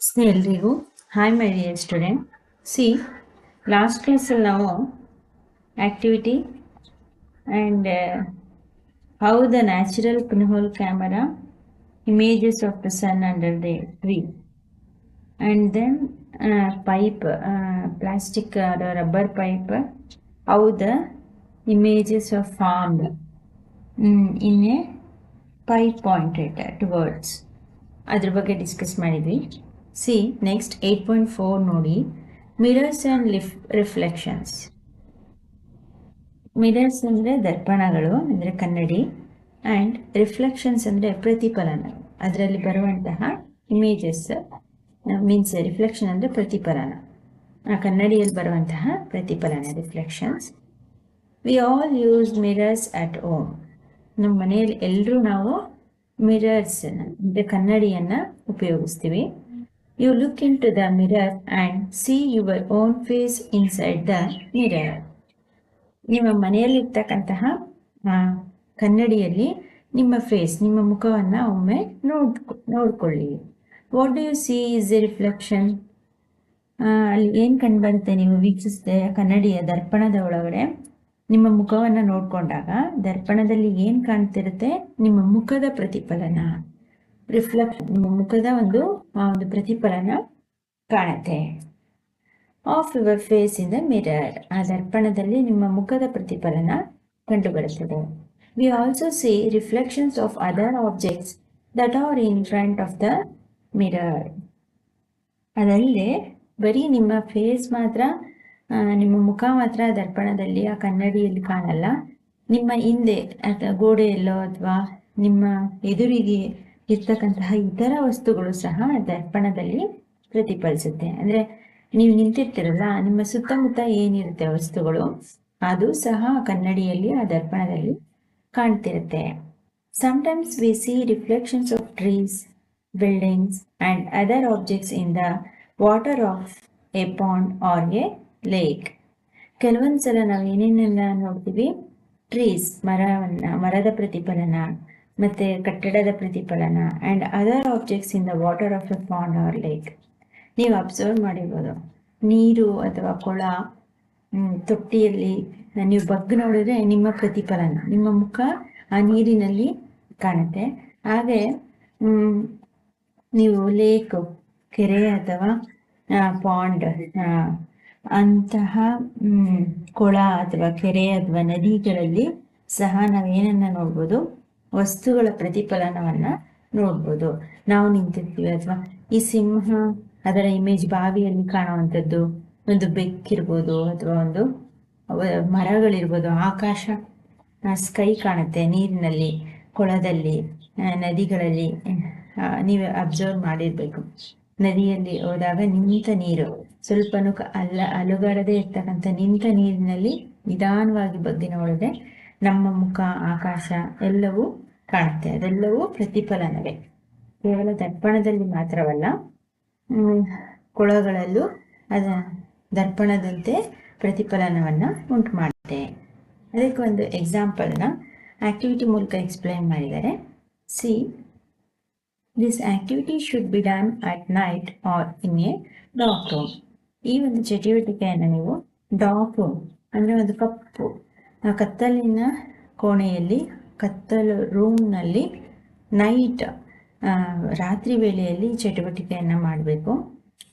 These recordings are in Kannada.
ಎಲ್ರಿಗೂ hi my student C last ಕ್ಲಾಸಲ್ಲಿ ನಾವು activity and how the natural pinhole camera images of the sun under the tree and then pipe plastic rubber pipe how the images of form in a pipe pointed towards ಅದ್ರ ಬಗ್ಗೆ ಡಿಸ್ಕಸ್ ಮಾಡಿದ್ವಿ. See next eight point four ನೋಡಿ. ಮಿರರ್ಸ್ ಆ್ಯಂಡ್ ಲಿಫ್ ರಿಫ್ಲೆಕ್ಷನ್ಸ್ ಮಿರರ್ಸ್ ಅಂದರೆ ದರ್ಪಣಗಳು, ಅಂದರೆ ಕನ್ನಡಿ. ಆ್ಯಂಡ್ ರಿಫ್ಲೆಕ್ಷನ್ಸ್ ಅಂದರೆ ಪ್ರತಿಫಲನ ಅದರಲ್ಲಿ ಬರುವಂತಹ ಇಮೇಜಸ್ ಮೀನ್ಸ್ ರಿಫ್ಲೆಕ್ಷನ್ ಅಂದರೆ ಪ್ರತಿಫಲನ. ಆ, ಕನ್ನಡಿಯಲ್ಲಿ ಬರುವಂತಹ ಪ್ರತಿಫಲನ reflections we all use mirrors at home ನಮ್ಮ ಮನೆಯಲ್ಲಿ ಎಲ್ಲರೂ ನಾವು ಮಿರರ್ಸ್ ಅಂದರೆ ಕನ್ನಡಿಯನ್ನು ಉಪಯೋಗಿಸ್ತೀವಿ. You look into the mirror and see own face face the mirror ನಿಮ್ಮ ಮನೆಯಲ್ಲಿರ್ತಕ್ಕಂತಹ ಕನ್ನಡಿಯಲ್ಲಿ ನಿಮ್ಮ ಫೇಸ್ ನಿಮ್ಮ ಮುಖವನ್ನು ಒಮ್ಮೆ ನೋಡ್ ನೋಡ್ಕೊಳ್ಳಿ. What do you see is a reflection ಅಲ್ಲಿ ಏನು ಕಂಡುಬರುತ್ತೆ ನೀವು ವೀಕ್ಷಿಸಿದೆ? ಕನ್ನಡಿಯ ದರ್ಪಣದ ಒಳಗಡೆ ನಿಮ್ಮ ಮುಖವನ್ನು ನೋಡಿಕೊಂಡಾಗ ದರ್ಪಣದಲ್ಲಿ ಏನು ಕಾಣ್ತಿರುತ್ತೆ? ನಿಮ್ಮ ಮುಖದ ಪ್ರತಿಫಲನ. ರಿಫ್ಲೆಕ್ಟ್ ಮುಖದ ಒಂದು ಒಂದು ಪ್ರತಿಫಲನ ಕಾಣುತ್ತೆ. Of your face in the mirror ಆ ದರ್ಪಣದಲ್ಲಿ ನಿಮ್ಮ ಮುಖದ ಪ್ರತಿಫಲನ ಕಂಡುಬರುತ್ತದೆ. We also see reflections of other objects that are in front of the mirror ಅದಲ್ಲದೆ, ಬರೀ ನಿಮ್ಮ ಫೇಸ್ ಮಾತ್ರ ನಿಮ್ಮ ಮುಖ ಮಾತ್ರ ದರ್ಪಣದಲ್ಲಿ ಆ ಕನ್ನಡಿಯಲ್ಲಿ ಕಾಣಲ್ಲ. ನಿಮ್ಮ ಹಿಂದೆ ಅಥವಾ ಗೋಡೆಯಲ್ಲೋ ಅಥವಾ ನಿಮ್ಮ ಎದುರಿಗೆ ಇರ್ತಕ್ಕಂತಹ ಇತರ ವಸ್ತುಗಳು ಸಹ ದರ್ಪಣದಲ್ಲಿ ಪ್ರತಿಫಲಿಸುತ್ತೆ. ಅಂದ್ರೆ ನೀವು ನಿಂತಿರ್ತಿರಲ್ಲ, ನಿಮ್ಮ ಸುತ್ತಮುತ್ತ ಏನಿರುತ್ತೆ ವಸ್ತುಗಳು, ಅದು ಸಹ ಕನ್ನಡಿಯಲ್ಲಿ ಆ ದರ್ಪಣದಲ್ಲಿ ಕಾಣ್ತಿರುತ್ತೆ. Sometimes we see reflections of trees buildings and other objects in the water of a pond or a lake ಕೆಲವೊಂದು ಸಲ ನಾವು ಏನೇನೆಲ್ಲ ನೋಡ್ತೀವಿ? ಟ್ರೀಸ್ ಮರವನ್ನ, ಮರದ ಪ್ರತಿಫಲನ. ಮತ್ತೆ ಕಟ್ಟಡದ ಪ್ರತಿಫಲನ and other objects in the water of a pond or lake ನೀವು ಅಬ್ಸರ್ವ್ ಮಾಡಿರ್ಬೋದು. ನೀರು ಅಥವಾ ಕೊಳ ತೊಟ್ಟಿಯಲ್ಲಿ, ನೀವು ಬಗ್ ನೋಡಿದ್ರೆ ನಿಮ್ಮ ಪ್ರತಿಫಲನ, ನಿಮ್ಮ ಮುಖ ಆ ನೀರಿನಲ್ಲಿ ಕಾಣುತ್ತೆ. ಹಾಗೆ ನೀವು ಲೇಕ್ ಕೆರೆ ಅಥವಾ ಪಾಂಡ್ ಅಂತಹ ಕೊಳ ಅಥವಾ ಕೆರೆ ಅಥವಾ ನದಿಗಳಲ್ಲಿ ಸಹ ನಾವೇನನ್ನ ನೋಡ್ಬೋದು? ವಸ್ತುಗಳ ಪ್ರತಿಫಲನವನ್ನ ನೋಡ್ಬೋದು. ನಾವು ನಿಂತಿರ್ತೀವಿ ಅಥವಾ ಈ ಸಿಂಹ ಅದರ ಇಮೇಜ್ ಬಾವಿಯಲ್ಲಿ ಕಾಣುವಂಥದ್ದು, ಒಂದು ಬೆಕ್ಕಿರ್ಬೋದು ಅಥವಾ ಒಂದು ಮರಗಳಿರ್ಬೋದು, ಆಕಾಶ ಸ್ಕೈ ಕಾಣುತ್ತೆ ನೀರಿನಲ್ಲಿ, ಕೊಳದಲ್ಲಿ ನದಿಗಳಲ್ಲಿ ನೀವು ಅಬ್ಸರ್ವ್ ಮಾಡಿರ್ಬೇಕು. ನದಿಯಲ್ಲಿ ಹೋದಾಗ ನಿಂತ ನೀರು, ಸ್ವಲ್ಪನೂ ಅಲ್ಲ, ಅಲುಗಾಡದೆ ಇರ್ತಕ್ಕಂಥ ನಿಂತ ನೀರಿನಲ್ಲಿ ನಿಧಾನವಾಗಿ ಬಗ್ಗೆ ನೋಡಿದ್ರೆ ನಮ್ಮ ಮುಖ, ಆಕಾಶ ಎಲ್ಲವೂ ಕಾಣುತ್ತೆ ಅದೆಲ್ಲವೂ ಪ್ರತಿಫಲನವೇ. ಕೇವಲ ದರ್ಪಣದಲ್ಲಿ ಮಾತ್ರವಲ್ಲ ಕೊಳಗಳಲ್ಲೂ ಅದ ದರ್ಪಣದಂತೆ ಪ್ರತಿಫಲನವನ್ನು ಉಂಟು ಮಾಡುತ್ತೆ. ಅದಕ್ಕೆ ಒಂದು ಎಕ್ಸಾಂಪಲ್ನ ಆಕ್ಟಿವಿಟಿ ಮೂಲಕ ಎಕ್ಸ್ಪ್ಲೈನ್ ಮಾಡಿದ್ದಾರೆ see this activity should be done at night or in a dark room ಈ ಒಂದು ಚಟುವಟಿಕೆಯನ್ನು ನೀವು ಡಾಕ್ ರೂಮ್ ಅಂದರೆ ಒಂದು ಕಪ್ಪು ಕತ್ತಲಿನ ಕೋಣೆಯಲ್ಲಿ ಕತ್ತಲು ರೂಮ್ನಲ್ಲಿ ನೈಟ್ ರಾತ್ರಿ ವೇಳೆಯಲ್ಲಿ ಚಟುವಟಿಕೆಯನ್ನು ಮಾಡಬೇಕು.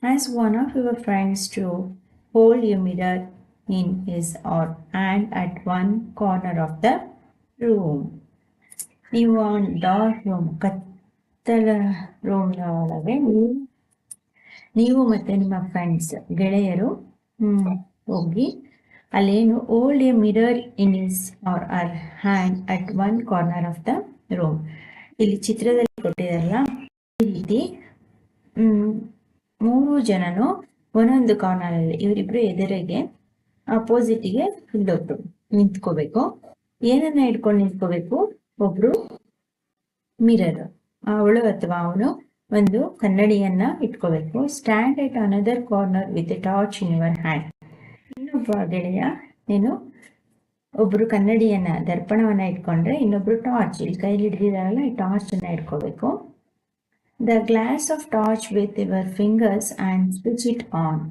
As one of your friends to hold you mirror in his her and at one corner of the room ನೀವು ಡಾರ್ಕ್ ರೂಮ್ ಕತ್ತಲ ರೂಮ್ನ ಒಳಗೆ ನೀವು ಮತ್ತು ನಿಮ್ಮ ಫ್ರೆಂಡ್ಸ್ ಗೆಳೆಯರು ಹೋಗಿ ಅಲ್ಲೇನು hold a mirror in his or her hand at one corner of the room ಇಲ್ಲಿ ಚಿತ್ರದಲ್ಲಿ ಕೊಟ್ಟಿದಾರಲ್ಲ ಈ ರೀತಿ ಮೂರು ಜನನು ಒಂದೊಂದು ಕಾರ್ನರ್ ಅಲ್ಲಿ ಇವರಿಬ್ರು ಎದುರಿಗೆ ಅಪೋಸಿಟ್ಗೆ ಇಲ್ಲೊಬ್ರು ನಿಂತ್ಕೋಬೇಕು. ಏನನ್ನ ಇಟ್ಕೊಂಡು ನಿಂತ್ಕೋಬೇಕು? ಒಬ್ರು ಮಿರರ್ ಅವಳು ಅಥವಾ ಅವನು ಒಂದು ಕನ್ನಡಿಯನ್ನ ಇಟ್ಕೋಬೇಕು. Stand at another corner with a torch in your hand ಇನ್ನೊಬ್ಬ ಗೆಳೆಯ, ನೀನು ಒಬ್ರು ಕನ್ನಡಿಯನ್ನ ದರ್ಪಣವನ್ನ ಇಟ್ಕೊಂಡ್ರೆ ಇನ್ನೊಬ್ರು ಟಾರ್ಚ್ ಇಲ್ಲಿ ಕೈಲಿ ಹಿಡಿದಿದಾರಲ್ಲ, ಈ ಟಾರ್ಚ್ ಅನ್ನ ಇಟ್ಕೋಬೇಕು. The glass of torch with your fingers and switch it on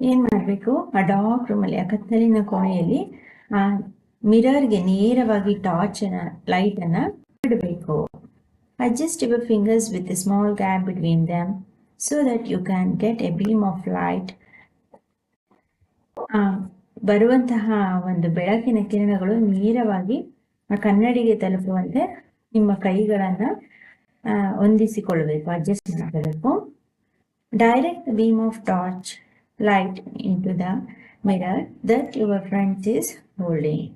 ಏನ್ ಮಾಡಬೇಕು? ಆ ಡಾರ್ಕ್ ರೂಮಲ್ಲಿ ಆ ಕತ್ತಲಿನ ಕೋಣೆಯಲ್ಲಿ, ಆ ಮಿರರ್ಗೆ ನೇರವಾಗಿ ಟಾರ್ಚ್ ಲೈಟ್ ಅನ್ನ ಬಿಡಬೇಕು adjust your fingers with small gap between them so that you can get a beam of light ಬರುವಂತಹ ಒಂದು ಬೆಳಕಿನ ಕಿರಣಗಳು ನೇರವಾಗಿ ಕನ್ನಡಿಗೆ ತಲುಪುವಂತೆ ನಿಮ್ಮ ಕೈಗಳನ್ನ ಹೊಂದಿಸಿಕೊಳ್ಳಬೇಕು ಅಡ್ಜಸ್ಟ್ ಮಾಡಬೇಕು direct beam of torch light into the mirror that your friends is holding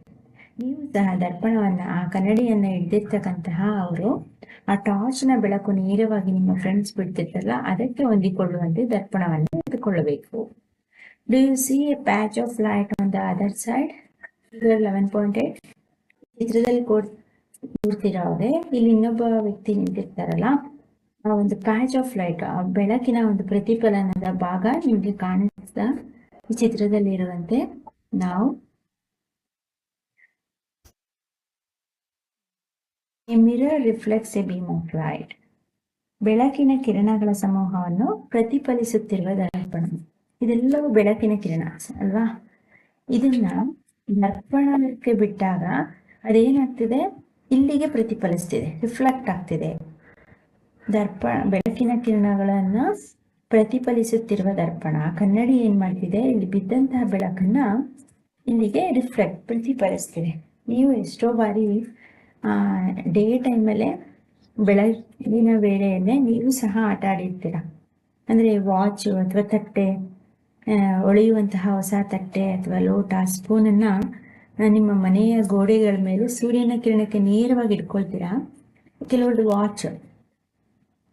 ನೀವು ಸಹ ದರ್ಪಣವನ್ನ, ಆ ಕನ್ನಡಿಯನ್ನ ಹಿಡ್ದಿರ್ತಕ್ಕಂತಹ ಅವರು, ಆ ಟಾರ್ಚ್ನ ಬೆಳಕು ನೇರವಾಗಿ ನಿಮ್ಮ ಫ್ರೆಂಡ್ಸ್ ಬಿಡ್ತಿರ್ತಲ್ಲ ಅದಕ್ಕೆ ಹೊಂದಿಕೊಳ್ಳುವಂತೆ ದರ್ಪಣವನ್ನು ತೆಗೆದುಕೊಳ್ಳಬೇಕು you see a patch of light on the other side? Side eleven point eight ಚಿತ್ರದಲ್ಲಿ ಕೊಡ್ ನೋಡ್ತಿರೋರೆ ಇಲ್ಲಿ ಇನ್ನೊಬ್ಬ ವ್ಯಕ್ತಿ ನಿಂತಿರ್ತಾರಲ್ಲ, ಆ ಒಂದು ಪ್ಯಾಚ್ ಆಫ್ ಲೈಟ್ ಆ ಬೆಳಕಿನ ಒಂದು ಪ್ರತಿಫಲನದ ಭಾಗ ನಿಮಗೆ ಕಾಣಿಸ್ತಾ ಈ ಚಿತ್ರದಲ್ಲಿ ಇರುವಂತೆ ನಾವು a mirror reflects a beam of light ಬೆಳಕಿನ ಕಿರಣಗಳ ಸಮೂಹವನ್ನು ಪ್ರತಿಫಲಿಸುತ್ತಿರುವ ದರ್ಪಣ. ಇದೆಲ್ಲವೂ ಬೆಳಕಿನ ಕಿರಣ, ಅಲ್ವಾ? ಇದನ್ನ ದರ್ಪಣಕ್ಕೆ ಬಿಟ್ಟಾಗ ಅದೇನಾಗ್ತಿದೆ? ಇಲ್ಲಿಗೆ ಪ್ರತಿಫಲಿಸ್ತಿದೆ, ರಿಫ್ಲೆಕ್ಟ್ ಆಗ್ತಿದೆ. ದರ್ಪಣ ಬೆಳಕಿನ ಕಿರಣಗಳನ್ನು ಪ್ರತಿಫಲಿಸುತ್ತಿರುವ ದರ್ಪಣ, ಕನ್ನಡಿ ಏನು ಮಾಡ್ತಿದೆ? ಇಲ್ಲಿ ಬಿದ್ದಂತಹ ಬೆಳಕನ್ನ ಇಲ್ಲಿಗೆ ರಿಫ್ಲೆಕ್ಟ್, ಪ್ರತಿಫಲಿಸ್ತಿದೆ. ನೀವು ಎಷ್ಟೋ ಬಾರಿ ಡೇ ಟೈಮಲ್ಲೇ ಬೆಳಗಿನ ವೇಳೆಯನ್ನೇ ನೀವು ಸಹ ಆಟ ಆಡಿರ್ತೀರ. ಅಂದರೆ ವಾಚು ಅಥವಾ ತಟ್ಟೆ ಆ, ಹೊಳೆಯುವಂತಹ ಹೊಸ ತಟ್ಟೆ ಅಥವಾ ಲೋಟ ಸ್ಪೂನನ್ನು ನಿಮ್ಮ ಮನೆಯ ಗೋಡೆಗಳ ಮೇಲೆ ಸೂರ್ಯನ ಕಿರಣಕ್ಕೆ ನೇರವಾಗಿ ಇಟ್ಕೊಳ್ತೀರಾ? ಕೆಲವೊಂದು ವಾಚ್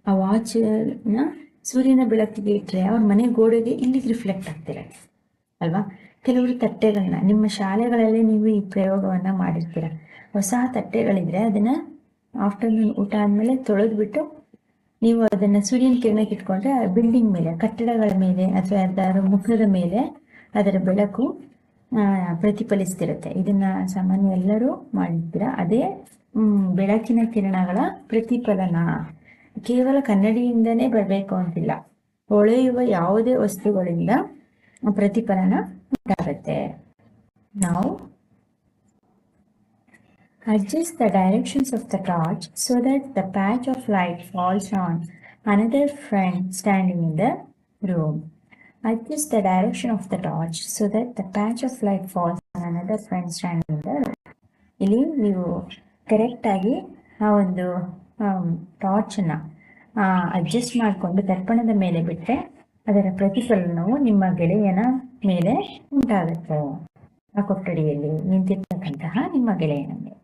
ಆ ವಾಚನ್ನ ಸೂರ್ಯನ ಬೆಳಕಿಗೆ ಇಟ್ಟರೆ ಅವ್ರ ಮನೆ ಗೋಡೆಗೆ ಇಲ್ಲಿಗೆ ರಿಫ್ಲೆಕ್ಟ್ ಆಗ್ತಿರತ್ತೆ ಅಲ್ವಾ? ಕೆಲವರು ತಟ್ಟೆಗಳನ್ನ ನಿಮ್ಮ ಶಾಲೆಗಳಲ್ಲಿ ನೀವು ಈ ಪ್ರಯೋಗವನ್ನ ಮಾಡಿರ್ತೀರ. ಹೊಸ ತಟ್ಟೆಗಳಿದ್ರೆ ಅದನ್ನ ಆಫ್ಟರ್ನೂನ್ ಊಟ ಆದ್ಮೇಲೆ ತೊಳೆದ್ಬಿಟ್ಟು ನೀವು ಅದನ್ನ ಸೂರ್ಯನ ಕಿರಣಕ್ಕೆ ಇಟ್ಕೊಂಡ್ರೆ ಬಿಲ್ಡಿಂಗ್ ಮೇಲೆ, ಕಟ್ಟಡಗಳ ಮೇಲೆ ಅಥವಾ ಅದರ ಮುಖದ ಮೇಲೆ ಅದರ ಬೆಳಕು ಪ್ರತಿಫಲಿಸ್ತಿರುತ್ತೆ. ಇದನ್ನ ಸಾಮಾನ್ಯ ಎಲ್ಲರೂ ಮಾಡಿದ್ದೀರಾ? ಅದೇ ಬೆಳಕಿನ ಕಿರಣಗಳ ಪ್ರತಿಫಲನ. ಕೇವಲ ಕನ್ನಡಿಯಿಂದನೇ ಬರಬೇಕು ಅಂತಿಲ್ಲ. ಹೊಳೆಯುವ ಯಾವುದೇ ವಸ್ತುಗಳಿಂದ ಪ್ರತಿಫಲನ ಉಂಟಾಗುತ್ತೆ. ನಾವು adjust the directions of the torch so that the patch of light falls on another friend standing in the room. Adjust the direction of the torch so that the patch of light falls on another friend standing in the room. ಇಲ್ಲಿ ನೀವು ಕರೆಕ್ಟಾಗಿ ಆ ಒಂದು ಟಾರ್ಚನ್ನ ಅಡ್ಜಸ್ಟ್ ಮಾಡಿಕೊಂಡು ದರ್ಪಣದ ಮೇಲೆ ಬಿಟ್ಟರೆ ಅದರ ಪ್ರತಿಫಲನವು ನಿಮ್ಮ ಗೆಳೆಯನ ಮೇಲೆ ಉಂಟಾಗುತ್ತೆ ಆ ಕೊಠಡಿಯಲ್ಲಿ ನಿಂತಿರ್ತಕ್ಕಂತಹ ನಿಮ್ಮ ಗೆಳೆಯನ ಮೇಲೆ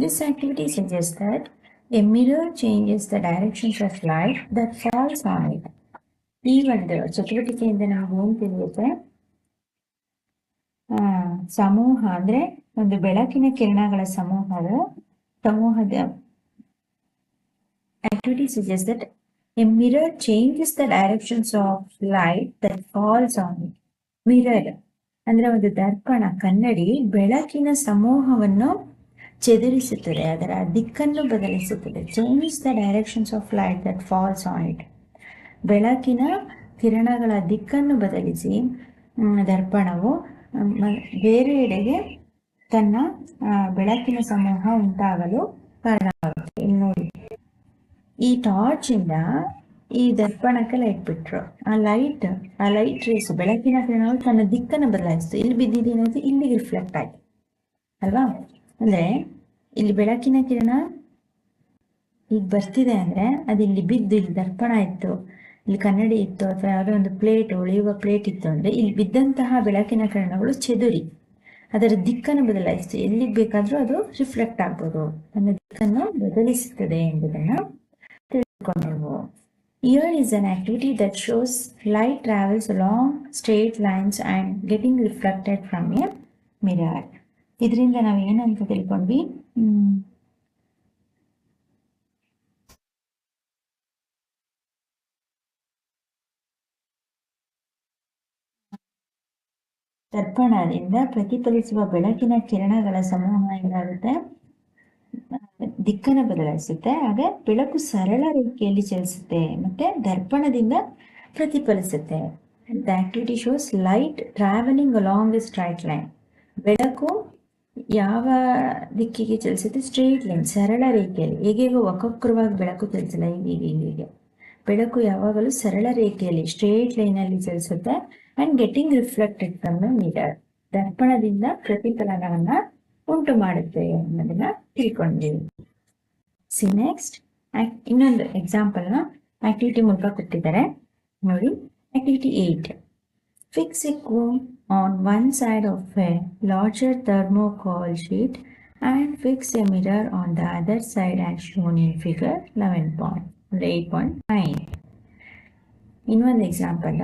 This activity suggests that a mirror changes the directions of light that falls on it. ಈ ಒಂದು ಚಟುವಟಿಕೆಯಿಂದ ನಾವು ಏನ್ ತಿಳಿಯುತ್ತೆ ಆ, ಸಮೂಹ ಅಂದ್ರೆ ಒಂದು ಬೆಳಕಿನ ಕಿರಣಗಳ ಸಮೂಹದ ಸಮೂಹದ activity suggests that a mirror changes the directions of light that falls on it. Mirror ಅಂದ್ರೆ ಒಂದು ದರ್ಪಣ ಕನ್ನಡಿ ಬೆಳಕಿನ ಸಮೂಹವನ್ನು ಚೆದರಿಸುತ್ತದೆ, ಅದರ ದಿಕ್ಕನ್ನು ಬದಲಿಸುತ್ತದೆ. Change the directions of light that falls on it ಬೆಳಕಿನ ಕಿರಣಗಳ ದಿಕ್ಕನ್ನು ಬದಲಿಸಿ ದರ್ಪಣವು ಬೇರೆಡೆಗೆ ತನ್ನ ಬೆಳಕಿನ ಸಮೂಹ ಉಂಟಾಗಲು ಕಾರಣವಾಗುತ್ತೆ. ಇನ್ನು ನೋಡಿ. ಈ ಟಾರ್ಚ್ ಇಂದ ಈ ದರ್ಪಣಕ್ಕೆ ಲೈಟ್ ಬಿಟ್ರು. ಆ ಲೈಟ್ ಆ ಲೈಟ್ ರೇಸ್ ಬೆಳಕಿನ ಕಿರಣವು ತನ್ನ ದಿಕ್ಕನ್ನು ಬದಲಾಯಿಸ್ತು. ಇಲ್ಲಿ ಬಿದ್ದಿದ್ದೇನಂತ ಇಲ್ಲಿಗೆ ರಿಫ್ಲೆಕ್ಟ್ ಆಯ್ತು. ಅಲ್ವಾ? ಅಂದ್ರೆ ಇಲ್ಲಿ ಬೆಳಕಿನ ಕಿರಣ ಈಗ ಬರ್ತಿದೆ ಅಂದ್ರೆ ಅದು ಇಲ್ಲಿ ಬಿದ್ದು ಇಲ್ಲಿ ದರ್ಪಣ ಇತ್ತು. ಇಲ್ಲಿ ಕನ್ನಡಿ ಇತ್ತು ಅಥವಾ ಯಾವುದೋ ಒಂದು ಪ್ಲೇಟ್ ಉಳಿಯುವ ಪ್ಲೇಟ್ ಇತ್ತು ಅಂದ್ರೆ ಇಲ್ಲಿ ಬಿದ್ದಂತಹ ಬೆಳಕಿನ ಕಿರಣಗಳು ಚೆದುರಿ. ಅದರ ದಿಕ್ಕನ್ನು ಬದಲಾಯಿಸ್ತು ಎಲ್ಲಿಗೆ ಬೇಕಾದ್ರೂ ಅದು ರಿಫ್ಲೆಕ್ಟ್ ಆಗ್ಬೋದು. ತನ್ನ ದಿಕ್ಕನ್ನು ಬದಲಿಸುತ್ತದೆ ಎಂಬುದನ್ನು ತಿಳ್ಕೊಂಡೆವು here is an activity that shows light travels along straight lines and getting reflected from a mirror. ಇದರಿಂದ ನಾವು ಏನಂತ ತಿಳ್ಕೊಂಡ್ವಿ? ದರ್ಪಣದಿಂದ ಪ್ರತಿಫಲಿಸುವ ಬೆಳಕಿನ ಕಿರಣಗಳ ಸಮೂಹ ಏನಾಗುತ್ತೆ? ದಿಕ್ಕನ್ನು ಬದಲಾಯಿಸುತ್ತೆ ಹಾಗೆ ಬೆಳಕು ಸರಳ ರೇಖೆಯಲ್ಲಿ ಚಲಿಸುತ್ತೆ, ಮತ್ತೆ ದರ್ಪಣದಿಂದ ಪ್ರತಿಫಲಿಸುತ್ತೆ. The activity shows light travelling along the straight line ಬೆಳಕು ಯಾವ ದಿಕ್ಕಿಗೆ ಚಲಿಸುತ್ತೆ? ಸ್ಟ್ರೇಟ್ ಲೈನ್ ಸರಳ ರೇಖೆಯಲ್ಲಿ. ಹೇಗೆಗೋ ವಕ್ರವಾಗಿ ಬೆಳಕು ಚಲಿಸಲ್ಲ ಹೀಗೆ ಹೀಗೆ. ಬೆಳಕು ಯಾವಾಗಲೂ ಸರಳ ರೇಖೆಯಲ್ಲಿ ಸ್ಟ್ರೇಟ್ ಲೈನಲ್ಲಿ ಚಲಿಸುತ್ತೆ and getting reflected from the ದರ್ಪಣದಿಂದ ಪ್ರತಿಫಲನವನ್ನ ಉಂಟು ಮಾಡುತ್ತೆ ಅನ್ನೋದನ್ನ ತಿಳ್ಕೊಂಡ್ವಿ. ಸಿ ನೆಕ್ಸ್ಟ್ ಇನ್ನೊಂದು ಎಕ್ಸಾಂಪಲ್ನ ಆಕ್ಟಿವಿಟಿ ಮೂಲಕ ಕೊಟ್ಟಿದ್ದಾರೆ. ನೋಡಿ activity eight fix a cone a larger thermocol sheet and fix a mirror on the other side and shown in figure eleven point eight point nine ಇನ್ನೊಂದು ಎಕ್ಸಾಂಪಲ್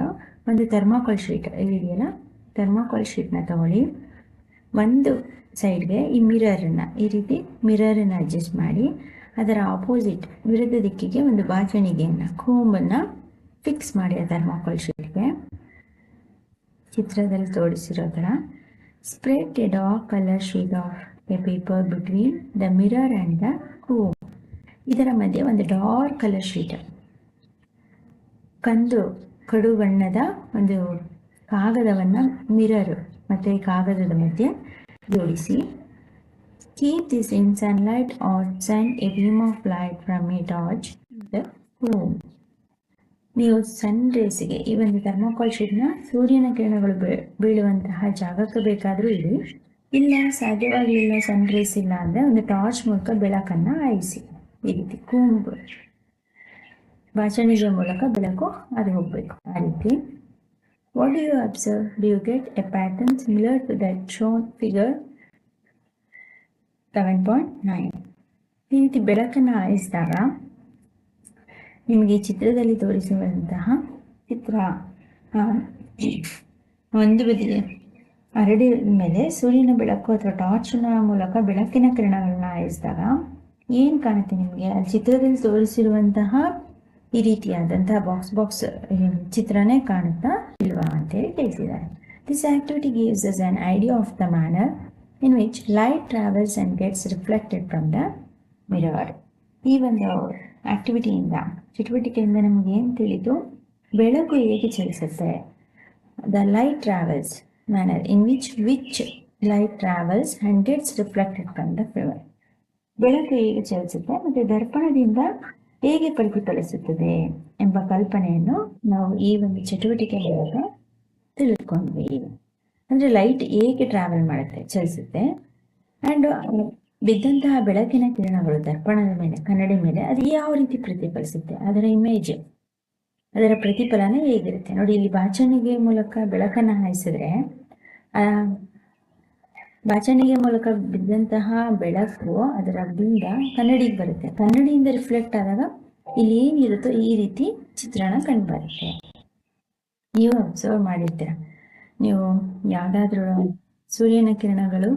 ಒಂದು ಥರ್ಮಾಕೋಲ್ ಶೀಟ್ ಇದೆಯಲ್ಲ ಥರ್ಮಾಕೋಲ್ ಶೀಟ್ನ ತಗೊಳ್ಳಿ. ಒಂದು ಸೈಡ್ಗೆ ಈ ಮಿರರನ್ನು ಈ ರೀತಿ ಮಿರರನ್ನು ಅಡ್ಜಸ್ಟ್ ಮಾಡಿ, ಅದರ ಆಪೋಸಿಟ್ ವಿರುದ್ಧ ದಿಕ್ಕಿಗೆ ಒಂದು ಬಾಚಣಿಗೆಯನ್ನು ಕೂಂಬನ್ನು ಫಿಕ್ಸ್ ಮಾಡಿ ಆ ಥರ್ಮಾಕೋಲ್ ಶೀಟ್ಗೆ ಚಿತ್ರದಲ್ಲಿ ತೋರಿಸಿರೋ ಥರ spread a dark colour sheet of a paper between the mirror and the comb ಇದರ ಮಧ್ಯೆ ಒಂದು ಡಾರ್ಕ್ ಕಲರ್ ಶೀಟ್. ಕಂದು ಕಡು ಬಣ್ಣದ ಒಂದು ಕಾಗದವನ್ನು ಮಿರರ್ ಮತ್ತು ಕಾಗದದ ಮಧ್ಯೆ ಜೋಡಿಸಿ. Keep this in sunlight or send a beam of light from a ಡಾಜ್ the room ನೀವು ಸನ್ ರೇಸಿಗೆ ಈ ಒಂದು ಥರ್ಮೋಕಾಲ್ ಶೀಟ್ನ ಸೂರ್ಯನ ಕಿರಣಗಳು ಬೀಳುವಂತಹ ಜಾಗಕ್ಕೆ ಬೇಕಾದರೂ ಇಡಿ. ಇಲ್ಲ ಸಾಧ್ಯವಾಗಿಲ್ಲ ಸನ್ ರೇಸ್ ಇಲ್ಲ ಅಂದರೆ ಒಂದು ಟಾರ್ಚ್ ಮೂಲಕ ಬೆಳಕನ್ನು ಹಾಯಿಸಿ. ಈ ರೀತಿ ಕೂಂಬು ಬಾಚಣಿಗೆ ಮೂಲಕ ಬೆಳಕು ಅದು ಹೋಗಬೇಕು. ಆ ರೀತಿ. What do you observe do you get a pattern similar to that shown figure seven point nine ಈ ರೀತಿ ಬೆಳಕನ್ನು ಹಾಯಿಸಿದಾಗ ನಿಮಗೆ ಈ ಚಿತ್ರದಲ್ಲಿ ತೋರಿಸುವಂತಹ ಚಿತ್ರ ಒಂದು ಬದಿಯ ಹರಡಿ ಮೇಲೆ ಸೂರ್ಯನ ಬೆಳಕು ಅಥವಾ ಟಾರ್ಚ್ನ ಮೂಲಕ ಬೆಳಕಿನ ಕಿರಣಗಳನ್ನ ಹಾಯಿಸಿದಾಗ ಏನು ಕಾಣುತ್ತೆ ನಿಮಗೆ? ಅಲ್ಲಿ ಚಿತ್ರದಲ್ಲಿ ತೋರಿಸಿರುವಂತಹ ಈ ರೀತಿಯಾದಂತಹ ಬಾಕ್ಸ್ ಬಾಕ್ಸ್ ಚಿತ್ರನೇ ಕಾಣುತ್ತಾ ಇಲ್ವಾ ಅಂತೇಳಿ ತಿಳಿಸಿದ್ದಾರೆ this activity gives us an idea of the manner in which light travels and gets reflected from the mirror ಈ ಒಂದು ಆಕ್ಟಿವಿಟಿಯಿಂದ ಚಟುವಟಿಕೆಯಿಂದ ನಮಗೆ ಏನು ತಿಳಿದು ಬೆಳಕು ಹೇಗೆ ಚಲಿಸುತ್ತೆ? The light travels manner in which which light travels hundreds reflected from the flower ಬೆಳಕು ಹೇಗೆ ಚಲಿಸುತ್ತೆ ಮತ್ತು ದರ್ಪಣದಿಂದ ಹೇಗೆ ಪ್ರತಿಫಲಿಸುತ್ತದೆ ಎಂಬ ಕಲ್ಪನೆಯನ್ನು ನಾವು ಈ ಒಂದು ಚಟುವಟಿಕೆ ಮೂಲಕ ತಿಳಿದುಕೊಂಡ್ವಿ. ಅಂದರೆ ಲೈಟ್ ಹೇಗೆ ಟ್ರಾವೆಲ್ ಮಾಡುತ್ತೆ, ಚಲಿಸುತ್ತೆ? ಆ್ಯಂಡ್ ಬಿದ್ದಂತಹ ಬೆಳಕಿನ ಕಿರಣಗಳು ದರ್ಪಣದ ಮೇಲೆ, ಕನ್ನಡಿ ಮೇಲೆ, ಅದು ಯಾವ ರೀತಿ ಪ್ರತಿಫಲಿಸುತ್ತೆ? ಅದರ ಇಮೇಜ್ ಅದರ ಪ್ರತಿಫಲನ ಹೇಗಿರುತ್ತೆ? ನೋಡಿ, ಇಲ್ಲಿ ಬಾಚಣಿಗೆ ಮೂಲಕ ಬೆಳಕನ್ನು ಹಾಯಿಸಿದ್ರೆ ಬಾಚಣಿಗೆ ಮೂಲಕ ಬಿದ್ದಂತಹ ಬೆಳಕು ಅದರ ಬಿಂದ ಕನ್ನಡಿಗೆ ಬರುತ್ತೆ. ಕನ್ನಡಿಯಿಂದ ರಿಫ್ಲೆಕ್ಟ್ ಆದಾಗ ಇಲ್ಲಿ ಏನಿರುತ್ತೋ ಈ ರೀತಿ ಚಿತ್ರಣ ಕಂಡುಬರುತ್ತೆ. ನೀವು ಅಬ್ಸರ್ವ್ ಮಾಡಿರ್ತೀರ. ನೀವು ಯಾವುದಾದ್ರೂ ಸೂರ್ಯನ ಕಿರಣಗಳು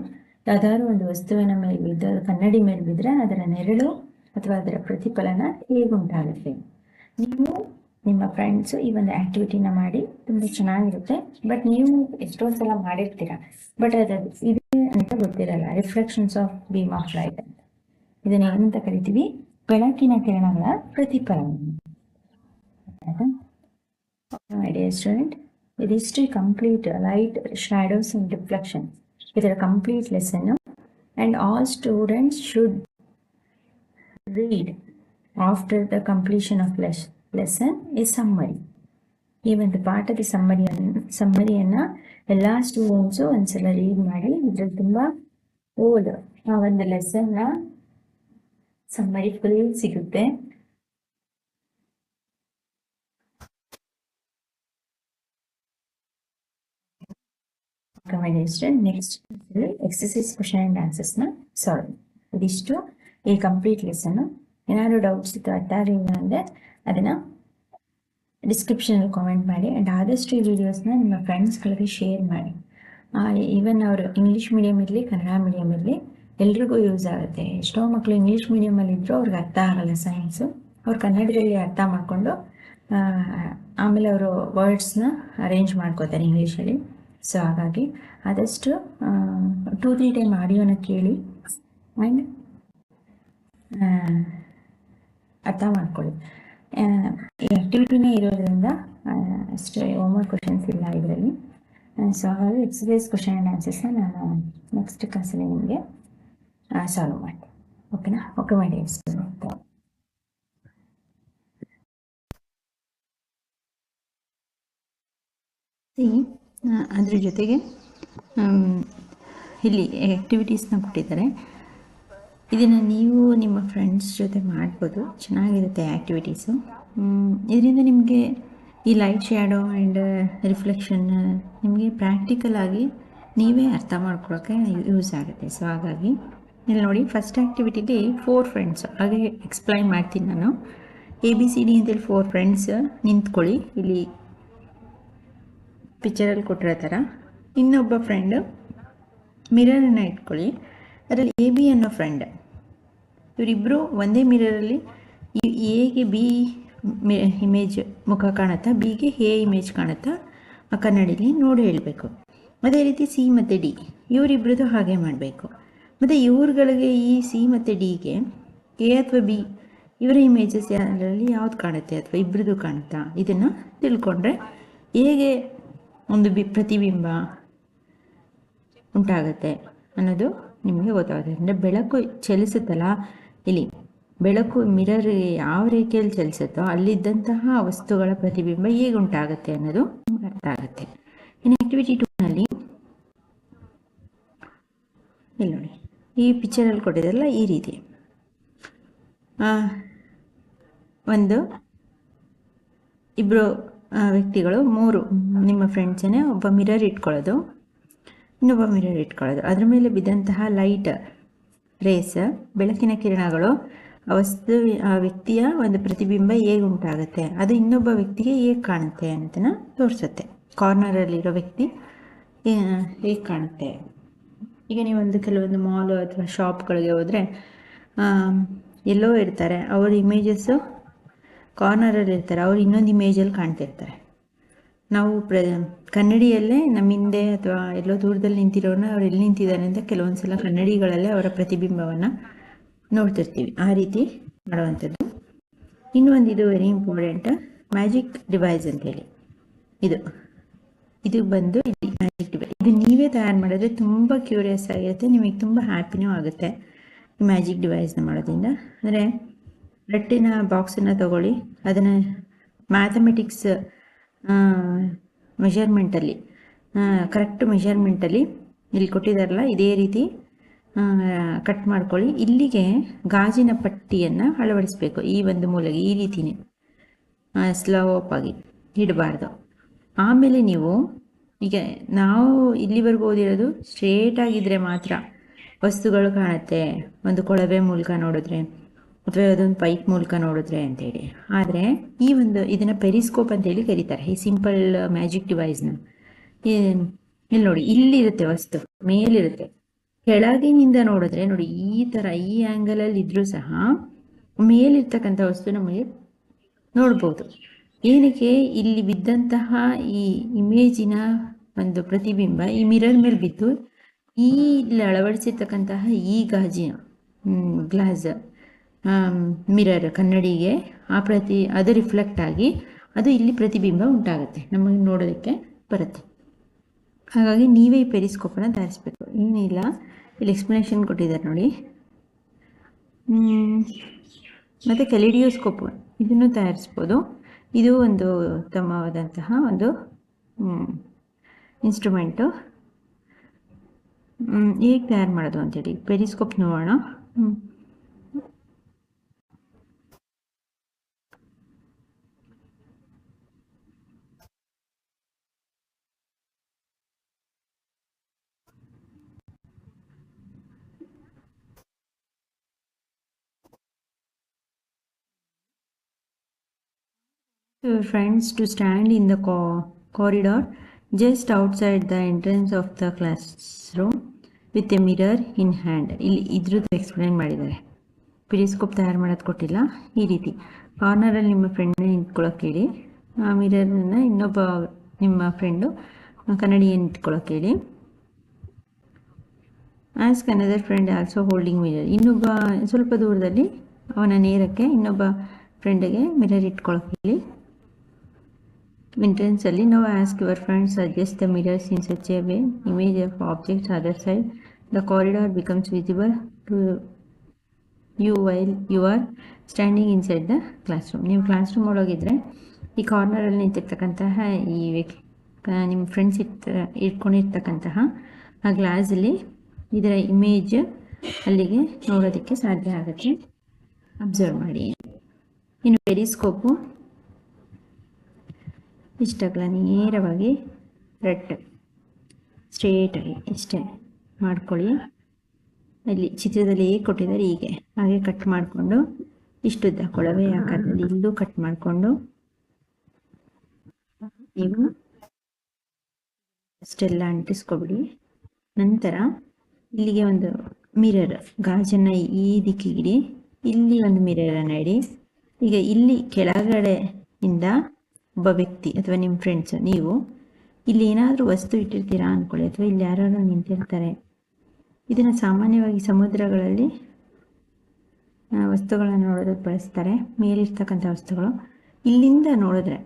ಯಾವ್ದಾದ್ರು ಒಂದು ವಸ್ತುವಿನ ಮೇಲೆ ಬಿದ್ದ, ಕನ್ನಡಿ ಮೇಲೆ ಬಿದ್ದರೆ ಅದರ ನೆರಳು ಅಥವಾ ಅದರ ಪ್ರತಿಫಲನ ಹೇಗುಂಟಾಗುತ್ತೆ ನೀವು ನಿಮ್ಮ ಫ್ರೆಂಡ್ಸು ಈ ಒಂದು ಆ್ಯಕ್ಟಿವಿಟಿನ ಮಾಡಿ ತುಂಬ ಚೆನ್ನಾಗಿರುತ್ತೆ. ಬಟ್ ನೀವು ಎಷ್ಟೋ ಸಲ ಮಾಡಿರ್ತೀರ? ಬಟ್ ಅದು, ಇದೆ ಅಂತ ಗೊತ್ತಿರಲ್ಲ. Reflections of beam of light ಅಂತ. ಇದನ್ನ ಏನಂತ ಕರಿತೀವಿ? ಬೆಳಕಿನ ಕಿರಣಗಳ ಪ್ರತಿಫಲನ. ಡಿಯರ್ ಸ್ಟೂಡೆಂಟ್ ಇದಿಷ್ಟು complete light shadows and reflection ಇದರ complete lesson and all students should read after the completion of less lesson ಈ ಸಮ್ಮರಿ ಈ ಒಂದು ಪಾಠದ ಸಮ್ಮರಿಯನ್ನು ಸಮ್ಮರಿಯನ್ನು ಎಲ್ಲ ಸ್ಟೂಡೆಂಟ್ಸು ಒಂದ್ಸಲ ರೀಡ್ ಮಾಡಿ ಇದ್ರಲ್ಲಿ ತುಂಬ ಓಲ್ಡ್ ಆ ಒಂದು ಲೆಸನ್ನ ಸಮ್ಮರಿ ಫುಲ್ ಸಿಗುತ್ತೆ. ನೆಕ್ಸ್ಟ್ ಎಕ್ಸಸೈಸ್ ಕ್ವಶನ್ ಆ್ಯಂಡ್ ಆನ್ಸರ್ಸ್ನ ಸಾಲ್ವ್ ಇದಿಷ್ಟು. ಈ ಕಂಪ್ಲೀಟ್ ಲೆಸನ್ನು ಏನಾದರೂ ಡೌಟ್ಸ್ ಇತ್ತು ಅರ್ಥ ಆಗಲಿಲ್ಲ ಅಂದರೆ ಅದನ್ನು ಡಿಸ್ಕ್ರಿಪ್ಷನಲ್ಲಿ ಕಾಮೆಂಟ್ ಮಾಡಿ. ಆ್ಯಂಡ್ ಆದಷ್ಟು ಈ ವಿಡಿಯೋಸ್ನ ನಿಮ್ಮ ಫ್ರೆಂಡ್ಸ್ಗಳಿಗೆ ಶೇರ್ ಮಾಡಿ. ಈವನ್ ಅವರು ಇಂಗ್ಲೀಷ್ ಮೀಡಿಯಮ್ ಇರಲಿ ಕನ್ನಡ ಮೀಡಿಯಮ್ ಇರಲಿ, ಎಲ್ರಿಗೂ ಯೂಸ್ ಆಗುತ್ತೆ. ಎಷ್ಟೋ ಮಕ್ಕಳು ಇಂಗ್ಲೀಷ್ ಮೀಡಿಯಮಲ್ಲಿ ಇದ್ದರೂ ಅವ್ರಿಗೆ ಅರ್ಥ ಆಗಲ್ಲ ಸೈನ್ಸು ಅವ್ರು ಕನ್ನಡದಲ್ಲಿ ಅರ್ಥ ಮಾಡಿಕೊಂಡು ಆಮೇಲೆ ಅವರು ವರ್ಡ್ಸ್ನ ಅರೇಂಜ್ ಮಾಡ್ಕೋತಾರೆ ಇಂಗ್ಲೀಷಲ್ಲಿ ಸೊ ಹಾಗಾಗಿ ಆದಷ್ಟು ಟೂ ತ್ರೀ ಟೈಮ್ ಆಡಿಯೋನ ಕೇಳಿ ಆ್ಯಂಡ್ ಅರ್ಥ ಮಾಡ್ಕೊಳ್ಳಿ. ಆ್ಯಕ್ಟಿವಿಟಿನೇ ಇರೋದ್ರಿಂದ ಅಷ್ಟು ಹೋಮ್ವರ್ಕ್ ಕ್ವಶನ್ಸ್ ಇಲ್ಲ ಇದರಲ್ಲಿ. ಸೊ ಹಾಗಾಗಿ ಎಕ್ಸಸೈಸ್ ಕ್ವಶನ್ ಆ್ಯಂಡ್ ಆನ್ಸರ್ಸ್ನ ನಾನು ನೆಕ್ಸ್ಟ್ ಕ್ಲಾಸಲ್ಲಿ ನಿಮಗೆ ಸಾಲ್ವ್ ಮಾಡ್ತೀನಿ. ಓಕೆನಾ ಓಕೆ ಮಾಡಿ ಸ್ಟೂಡೆಂಟ್ ಸಿ ಅದ್ರ ಜೊತೆಗೆ ಇಲ್ಲಿ ಆ್ಯಕ್ಟಿವಿಟೀಸ್ನ ಕೊಟ್ಟಿದ್ದಾರೆ. ಇದನ್ನು ನೀವು ನಿಮ್ಮ ಫ್ರೆಂಡ್ಸ್ ಜೊತೆ ಮಾಡ್ಬೋದು. ಚೆನ್ನಾಗಿರುತ್ತೆ ಆ್ಯಕ್ಟಿವಿಟೀಸು ಇದರಿಂದ ನಿಮಗೆ ಈ ಲೈಟ್ ಶ್ಯಾಡೋ ಆ್ಯಂಡ್ ರಿಫ್ಲೆಕ್ಷನ್ ನಿಮಗೆ ಪ್ರಾಕ್ಟಿಕಲ್ ಆಗಿ ನೀವೇ ಅರ್ಥ ಮಾಡ್ಕೊಳ್ಳೋಕ್ಕೆ ಯೂಸ್ ಆಗುತ್ತೆ. ಸೊ ಹಾಗಾಗಿ ಇಲ್ಲಿ ನೋಡಿ ಫಸ್ಟ್ ಆ್ಯಕ್ಟಿವಿಟಿಲಿ ಫೋರ್ ಫ್ರೆಂಡ್ಸ್ ಹಾಗೆ ಎಕ್ಸ್ಪ್ಲೈನ್ ಮಾಡ್ತೀನಿ ನಾನು. ಎ ಬಿ ಸಿ ಡಿ ಅಂತೇಳಿ ಫೋರ್ ಫ್ರೆಂಡ್ಸ್ ನಿಂತ್ಕೊಳ್ಳಿ. ಇಲ್ಲಿ ಪಿಕ್ಚರಲ್ಲಿ ಕೊಟ್ಟಿರೋ ಥರ. ಇನ್ನೊಬ್ಬ ಫ್ರೆಂಡ್ ಮಿರರನ್ನು ಇಟ್ಕೊಳ್ಳಿ. ಅದರಲ್ಲಿ ಎ ಬಿ ಅನ್ನೋ ಫ್ರೆಂಡ್ ಇವರಿಬ್ಬರು ಒಂದೇ ಮಿರರಲ್ಲಿ ಎಗೆ ಬಿ ಇಮೇಜ್ ಮುಖ ಕಾಣುತ್ತಾ ಬಿಗೆ ಎ ಇಮೇಜ್ ಕಾಣುತ್ತಾ, ಆ ಕನ್ನಡಿಲಿ ನೋಡಿ ಹೇಳಬೇಕು. ಅದೇ ರೀತಿ ಸಿ ಮತ್ತು ಡಿ ಇವರಿಬ್ರದ್ದು ಹಾಗೆ ಮಾಡಬೇಕು. ಮತ್ತು ಇವ್ರುಗಳಿಗೆ ಈ ಸಿ ಮತ್ತು ಡಿಗೆ ಎ ಅಥವಾ ಬಿ ಇವರ ಇಮೇಜಸ್ ಯಾರಲ್ಲಿ ಯಾವ್ದು ಕಾಣುತ್ತೆ ಅಥವಾ ಇಬ್ಬರದು ಕಾಣುತ್ತಾ, ಇದನ್ನು ತಿಳ್ಕೊಂಡ್ರೆ ಹೇಗೆ ಒಂದು ಬಿ, ಪ್ರತಿಬಿಂಬ ಉಂಟಾಗುತ್ತೆ ಅನ್ನೋದು ನಿಮಗೆ ಗೊತ್ತಾಗುತ್ತೆ. ಅಂದರೆ ಬೆಳಕು ಚಲಿಸುತ್ತಲ್ಲ? ಇಲ್ಲಿ ಬೆಳಕು ಮಿರರ್ ಯಾವ ರೇಖೆಯಲ್ಲಿ ಚಲಿಸುತ್ತೋ ಅಲ್ಲಿದ್ದಂತಹ ವಸ್ತುಗಳ ಪ್ರತಿಬಿಂಬ ಹೇಗೆ ಉಂಟಾಗುತ್ತೆ ಅನ್ನೋದು ನಿಮ್ಗೆ ಅರ್ಥ ಆಗುತ್ತೆ. ಇನ್ನು ಆ್ಯಕ್ಟಿವಿಟಿ ಟೂನಲ್ಲಿ ಇಲ್ಲಿ ನೋಡಿ, ಈ ಪಿಕ್ಚರಲ್ಲಿ ಕೊಟ್ಟಿದ್ರಲ್ಲ ಈ ರೀತಿ. ಒಂದು ಇಬ್ಬರು ವ್ಯಕ್ತಿಗಳು ಮೂರು ನಿಮ್ಮ ಫ್ರೆಂಡ್ಸನ್ನೇ ಒಬ್ಬ ಮಿರರ್ ಇಟ್ಕೊಳ್ಳೋದು, ಇನ್ನೊಬ್ಬ ಮಿರರ್ ಇಟ್ಕೊಳ್ಳೋದು. ಅದ್ರ ಮೇಲೆ ಬಿದ್ದಂತಹ ಲೈಟ್ ರೇಸ್, ಬೆಳಕಿನ ಕಿರಣಗಳು ವಸ್ತು, ಆ ವ್ಯಕ್ತಿಯ ಒಂದು ಪ್ರತಿಬಿಂಬ ಹೇಗೆ ಉಂಟಾಗುತ್ತೆ, ಅದು ಇನ್ನೊಬ್ಬ ವ್ಯಕ್ತಿಗೆ ಹೇಗೆ ಕಾಣುತ್ತೆ ಅಂತನ ತೋರಿಸುತ್ತೆ. ಕಾರ್ನರಲ್ಲಿರೋ ವ್ಯಕ್ತಿ ಹೇಗೆ ಕಾಣುತ್ತೆ. ಈಗ ನೀವೊಂದು ಕೆಲವೊಂದು ಮಾಲು ಅಥವಾ ಶಾಪ್ಗಳಿಗೆ ಹೋದರೆ ಎಲ್ಲೋ ಇರ್ತಾರೆ, ಅವ್ರ ಇಮೇಜಸ್ಸು ಕಾರ್ನರಲ್ಲಿ ಇರ್ತಾರೆ ಅವ್ರು ಇನ್ನೊಂದು ಇಮೇಜಲ್ಲಿ ಕಾಣ್ತಿರ್ತಾರೆ. ನಾವು ಪ್ರ, ಕನ್ನಡಿಯಲ್ಲೇ ನಮ್ಮ ಹಿಂದೆ ಅಥವಾ ಎಲ್ಲೋ ದೂರದಲ್ಲಿ ನಿಂತಿರೋನ ಅವ್ರು ಎಲ್ಲಿ ನಿಂತಿದ್ದಾರೆ ಅಂತ ಕೆಲವೊಂದು ಸಲ ಕನ್ನಡಿಗಳಲ್ಲೇ ಅವರ ಪ್ರತಿಬಿಂಬವನ್ನು ನೋಡ್ತಿರ್ತೀವಿ. ಆ ರೀತಿ ಮಾಡುವಂಥದ್ದು. ಇನ್ನೊಂದು ಇದು ವೆರಿ ಇಂಪಾರ್ಟೆಂಟ್ ಮ್ಯಾಜಿಕ್ ಡಿವೈಸ್ ಅಂತೇಳಿ ಇದು. ಇದು ಬಂದು ಮ್ಯಾಜಿಕ್ ಡಿವೈಸ್ ಇದು ನೀವೇ ತಯಾರು ಮಾಡಿದ್ರೆ ತುಂಬ ಕ್ಯೂರಿಯಸ್ ಆಗಿರುತ್ತೆ. ನಿಮಗೆ ತುಂಬ ಹ್ಯಾಪಿನೂ ಆಗುತ್ತೆ ಮ್ಯಾಜಿಕ್ ಡಿವೈಸ್ನ ಮಾಡೋದ್ರಿಂದ. ಅಂದರೆ ರಟ್ಟಿನ ಬಾಕ್ಸನ್ನು ತಗೊಳ್ಳಿ. ಅದನ್ನು ಮ್ಯಾಥಮೆಟಿಕ್ಸ್ ಮೆಷರ್ಮೆಂಟಲ್ಲಿ ಕರೆಕ್ಟ್ ಮೆಷರ್ಮೆಂಟಲ್ಲಿ ಇಲ್ಲಿ ಕೊಟ್ಟಿದ್ದಾರಲ್ಲ ಇದೇ ರೀತಿ ಕಟ್ ಮಾಡ್ಕೊಳ್ಳಿ. ಇಲ್ಲಿಗೆ ಗಾಜಿನ ಪಟ್ಟಿಯನ್ನು ಅಳವಡಿಸ್ಬೇಕು, ಈ ಒಂದು ಮೂಲೆಗೆ, ಈ ರೀತಿನೇ. ಸ್ಲೋಪ್ ಆಗಿ ಇಡಬಾರ್ದು. ಆಮೇಲೆ ನೀವು, ಈಗ ನಾವು ಇಲ್ಲಿವರೆಗೂ ಓದಿರೋದು ಸ್ಟ್ರೇಟಾಗಿದ್ದರೆ ಮಾತ್ರ ವಸ್ತುಗಳು ಕಾಣುತ್ತೆ. ಒಂದು ಕೊಳವೆ ಮೂಲಕ ನೋಡಿದ್ರೆ. ಅಥವಾ ಯಾವುದೊಂದು ಪೈಪ್ ಮೂಲಕ ನೋಡಿದ್ರೆ ಅಂತೇಳಿ. ಆದರೆ ಈ ಒಂದು ಇದನ್ನು ಪೆರಿಸ್ಕೋಪ್ ಅಂತೇಳಿ ಕರೀತಾರೆ. ಈ ಸಿಂಪಲ್ ಮ್ಯಾಜಿಕ್ ಡಿವೈಸ್ನ ಇಲ್ಲಿ ನೋಡಿ, ಇಲ್ಲಿರುತ್ತೆ ವಸ್ತು, ಮೇಲಿರುತ್ತೆ. ಕೆಳಗಿನಿಂದ ನೋಡಿದ್ರೆ ನೋಡಿ, ಈ ಥರ ಈ ಆ್ಯಂಗಲಲ್ಲಿ ಇದ್ರೂ ಸಹ ಮೇಲಿರ್ತಕ್ಕಂಥ ವಸ್ತು ನಮಗೆ ನೋಡ್ಬೋದು. ಏನಕ್ಕೆ? ಇಲ್ಲಿ ಬಿದ್ದಂತಹ ಈ ಇಮೇಜಿನ ಒಂದು ಪ್ರತಿಬಿಂಬ ಈ ಮಿರರ್ ಮೇಲೆ ಬಿದ್ದು, ಈ ಇಲ್ಲಿ ಅಳವಡಿಸಿರ್ತಕ್ಕಂತಹ ಈ ಗಾಜಿನ ಗ್ಲಾಸ್ ಮಿರರ್ ಕನ್ನಡಿಗೆ, ಆ ಪ್ರತಿ, ಅದು ರಿಫ್ಲೆಕ್ಟ್ ಆಗಿ, ಅದು ಇಲ್ಲಿ ಪ್ರತಿಬಿಂಬ ಉಂಟಾಗುತ್ತೆ. ನಮಗೆ ನೋಡೋದಕ್ಕೆ ಬರುತ್ತೆ. ಹಾಗಾಗಿ ನೀವೇ ಈ ಪೆರಿಸ್ಕೋಪನ್ನು ತಯಾರಿಸ್ಬೇಕು. ಏನಿಲ್ಲ ಇಲ್ಲಿ. ಎಕ್ಸ್ಪ್ಲನೇಷನ್ ಕೊಟ್ಟಿದ್ದಾರೆ ನೋಡಿ. ಮತ್ತು ಕೆಲಿಡಿಯೋಸ್ಕೋಪ್ ಇದನ್ನು ತಯಾರಿಸ್ಬೋದು. ಇದು ಒಂದು ಉತ್ತಮವಾದಂತಹ ಒಂದು ಇನ್ಸ್ಟ್ರೂಮೆಂಟು ಹೇಗೆ ತಯಾರು ಮಾಡೋದು ಅಂತೇಳಿ. ಪೆರಿಸ್ಕೋಪ್ ನೋಡೋಣ. Your friends, to stand in the co- corridor, just outside the entrance of the classroom with a mirror in hand. ಇಲ್ಲಿ ಇದ್ರದ್ದು ಎಕ್ಸ್ಪ್ಲೈನ್ ಮಾಡಿದ್ದಾರೆ. ಪಿರಿಸ್ಕೋಪ್ ತಯಾರು ಮಾಡೋದು ಕೊಟ್ಟಿಲ್ಲ. ಈ ರೀತಿ. ಕಾರ್ನರಲ್ಲಿ ನಿಮ್ಮ ಫ್ರೆಂಡ್ ನಿಂತ್ಕೊಳ್ಳೋಕೆ ಹೇಳಿ. ಆ ಮಿರರನ್ನು ಇನ್ನೊಬ್ಬ ನಿಮ್ಮ ಫ್ರೆಂಡು ಕನ್ನಡಿಯನ್ನು ನಿಂತ್ಕೊಳ್ಳೋಕೆ ಹೇಳಿ. Ask another friend also holding mirror ಇನ್ನೊಬ್ಬ ಸ್ವಲ್ಪ ದೂರದಲ್ಲಿ ಅವನ ನೇರಕ್ಕೆ ಇನ್ನೊಬ್ಬ ಫ್ರೆಂಡಿಗೆ ಮಿರರ್ ಇಟ್ಕೊಳ್ಳೋಕೆ ಹೇಳಿ. ಇಂಟೆನ್ಸಲ್ಲಿ ನಾವು ask your friends adjust the mirrors in such a way image of objects other side the corridor becomes visible to you while you are standing inside the class room ನೀವು ಕ್ಲಾಸ್ ರೂಮ್ ಒಳಗಿದ್ರೆ ಈ ಕಾರ್ನರಲ್ಲಿ ನಿಂತಿರ್ತಕ್ಕಂತಹ ಈ ನಿಮ್ಮ ಫ್ರೆಂಡ್ಸ್ ಇರ್ತ, ಇಟ್ಕೊಂಡಿರ್ತಕ್ಕಂತಹ ಆ ಗ್ಲಾಸಲ್ಲಿ ಇದರ ಇಮೇಜ್ ಅಲ್ಲಿಗೆ ನೋಡೋದಕ್ಕೆ ಸಾಧ್ಯ ಆಗುತ್ತೆ. ಅಬ್ಸರ್ವ್ ಮಾಡಿ. ಇನ್ನು ಪೆರಿಸ್ಕೋಪು ಇಷ್ಟಗಳ ನೇರವಾಗಿ ರೆಡ್ ಸ್ಟ್ರೇಟಾಗಿ ಇಷ್ಟೇ ಮಾಡ್ಕೊಳ್ಳಿ. ಅಲ್ಲಿ ಚಿತ್ರದಲ್ಲಿ ಹೇಗೆ ಕೊಟ್ಟಿದ್ದಾರೆ ಹೀಗೆ. ಹಾಗೆ ಕಟ್ ಮಾಡಿಕೊಂಡು ಇಷ್ಟುದ್ದ ಕೊಳವೆ ಆಕಾರದಲ್ಲಿ ಇಲ್ಲೂ ಕಟ್ ಮಾಡಿಕೊಂಡು ನೀವು ಅಷ್ಟೆಲ್ಲ ಅಂಟಿಸ್ಕೊಬಿಡಿ. ನಂತರ ಇಲ್ಲಿಗೆ ಒಂದು ಮಿರರ್ ಗಾಜನ್ನು ಈ ದಿಕ್ಕಿಗಿಡಿ, ಇಲ್ಲಿ ಒಂದು ಮಿರರನ್ನು ಇಡಿ. ಈಗ ಇಲ್ಲಿ ಕೆಳಗಡೆಯಿಂದ ಒಬ್ಬ ವ್ಯಕ್ತಿ ಅಥವಾ ನಿಮ್ಮ ಫ್ರೆಂಡ್ಸ್ ನೀವು ಇಲ್ಲಿ ಏನಾದರೂ ವಸ್ತು ಇಟ್ಟಿರ್ತೀರಾ ಅಂದ್ಕೊಳ್ಳಿ ಅಥವಾ ಇಲ್ಲಿ ಯಾರು ನಿಂತಿರ್ತಾರೆ. ಇದನ್ನು ಸಾಮಾನ್ಯವಾಗಿ ಸಮುದ್ರಗಳಲ್ಲಿ ವಸ್ತುಗಳನ್ನು ನೋಡೋದಕ್ಕೆ ಬಳಸ್ತಾರೆ. ಮೇಲಿರ್ತಕ್ಕಂಥ ವಸ್ತುಗಳು. ಇಲ್ಲಿಂದ ನೋಡಿದ್ರೆ,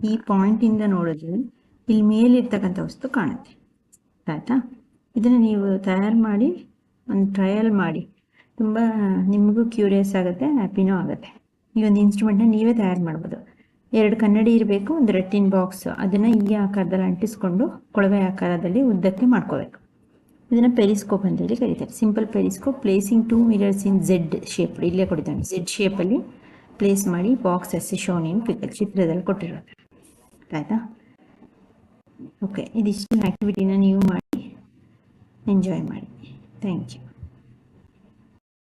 ಈ ಪಾಯಿಂಟಿಂದ ನೋಡಿದ್ರೆ ಇಲ್ಲಿ ಮೇಲಿರ್ತಕ್ಕಂಥ ವಸ್ತು ಕಾಣುತ್ತೆ. ಆಯಿತಾ? ಇದನ್ನು ನೀವು ತಯಾರು ಮಾಡಿ, ಒಂದು ಟ್ರಯಲ್ ಮಾಡಿ, ತುಂಬ, ನಿಮಗೂ ಕ್ಯೂರಿಯಸ್ ಆಗುತ್ತೆ ಹ್ಯಾಪಿನೂ ಆಗುತ್ತೆ. ಈ ಒಂದು ಇನ್ಸ್ಟ್ರೂಮೆಂಟ್ನ ನೀವೇ ತಯಾರು ಮಾಡ್ಬೋದು. ಎರಡು ಕನ್ನಡಿ ಇರಬೇಕು, ಒಂದು ರೆಟ್ಟಿನ್ ಬಾಕ್ಸ್. ಅದನ್ನು ಹೀಗೆ ಆಕಾರದಲ್ಲಿ ಅಂಟಿಸ್ಕೊಂಡು ಕೊಳವೆ ಆಕಾರದಲ್ಲಿ ಉದ್ದಕ್ಕೆ ಮಾಡ್ಕೋಬೇಕು. ಇದನ್ನು ಪೆರಿಸ್ಕೋಪ್ ಅಂತೇಳಿ ಕರೀತಾರೆ. Simple periscope placing two mirrors in Z shape ಇಲ್ಲೇ ಕೊಟ್ಟಿದ್ದಾನೆ ಝೆಡ್ ಶೇಪಲ್ಲಿ ಪ್ಲೇಸ್ ಮಾಡಿ box as shown in picture ಚಿತ್ರದಲ್ಲಿ ಕೊಟ್ಟಿರೋದು. ಆಯಿತಾ? ಓಕೆ ಇದಿಷ್ಟು ಆ್ಯಕ್ಟಿವಿಟಿನ ನೀವು ಮಾಡಿ ಎಂಜಾಯ್ ಮಾಡಿ. Thank you